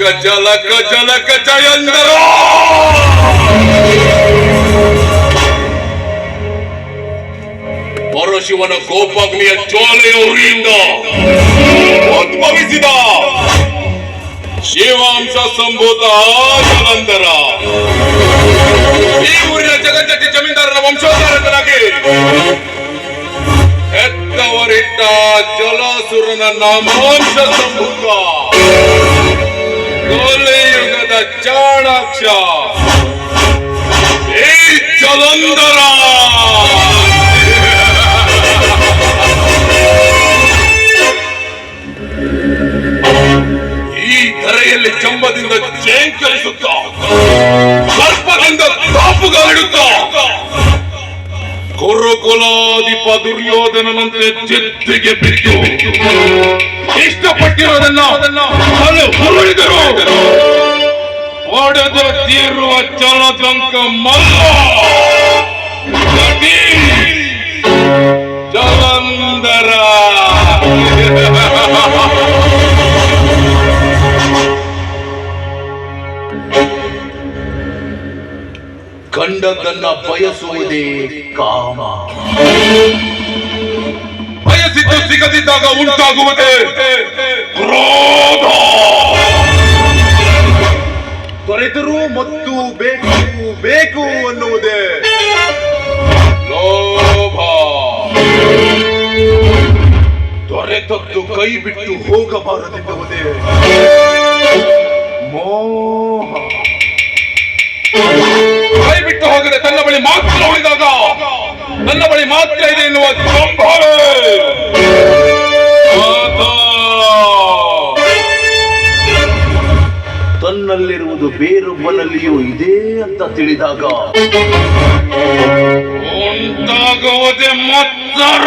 ಜಲಕ ಜಲಕ ಜಲಕ ಜಯಂದರ ಪರಶಿವನ ಕೋಪಾಗ್ನಿಯ ಜ್ವಾಲೆಯ ಉರಿಯಿಂದ ಉದ್ಭವಿಸಿದ ಶಿವಾಂಶ ಸಂಭೂತ ಜಲಂಧರ ಈ ಊರಿನ ಜಗಜ್ಜತಿ ಜಮೀನ್ದಾರನ ವಂಶೋದ್ಧಾರಕನಾಗಿ ಹೆತ್ತವರಿಟ್ಟ ಜಲಾಸುರನ ನಾಮಾಂಶ ಸಂಭೂತ ಕೊಲೆಯುಗದ ಚಾಣಾಕ್ಷ. ಈ ಚಲಂದರ. ಈ ಧರೆಯಲ್ಲಿ ಚಂಬದಿಂದ ಚೇಂಕರಿಸುತ್ತ ಸರ್ಪದಿಂದ ಕಾಪುಗಾಲಿಡುತ್ತ ಕುರುಕುಲಾಧಿಪ ದುರ್ಯೋಧನನಂತೆ ಚಿತ್ತಿಗೆ ಬಿದ್ದು ಇಷ್ಟಪಟ್ಟಿರೋದನ್ನ ಹಲು ಒಡೆದು ತೀರುವ ಚಲದಂಕ ಮಲ್ಲ ಜಲಂಧರ. ಕಂಡದನ್ನ ಬಯಸುವುದೇ ಕಾಮ. ಬಯಸಿದ್ದು ಸಿಗದಿದ್ದಾಗ ಉಂಟಾಗುವುದೇ ಕ್ರೋಧ. ದೊರೆತರೂ ಮತ್ತು ಬೇಕು ಬೇಕು ಅನ್ನುವುದೇ ಲೋಭ. ದೊರೆತದ್ದು ಕೈ ಬಿಟ್ಟು ಹೋಗಬಾರದೆನ್ನುವುದೇ ಮೋಹ. ಕೈ ಬಿಟ್ಟು ಹೋಗದೆ ತನ್ನ ಬಳಿ ಮಾತ್ರ ಉಳಿದಾಗ ನನ್ನ ಬಳಿ ಮಾತ್ರ ಇದೆ ಎನ್ನುವ ಸಂಭಾವನೆ ತನ್ನಲ್ಲಿರುವುದು ಬೇರೊಬ್ಬನಲ್ಲಿಯೂ ಇದೆ ಅಂತ ತಿಳಿದಾಗ ಉಂಟಾಗುವುದೇ ಮತ್ಸರ.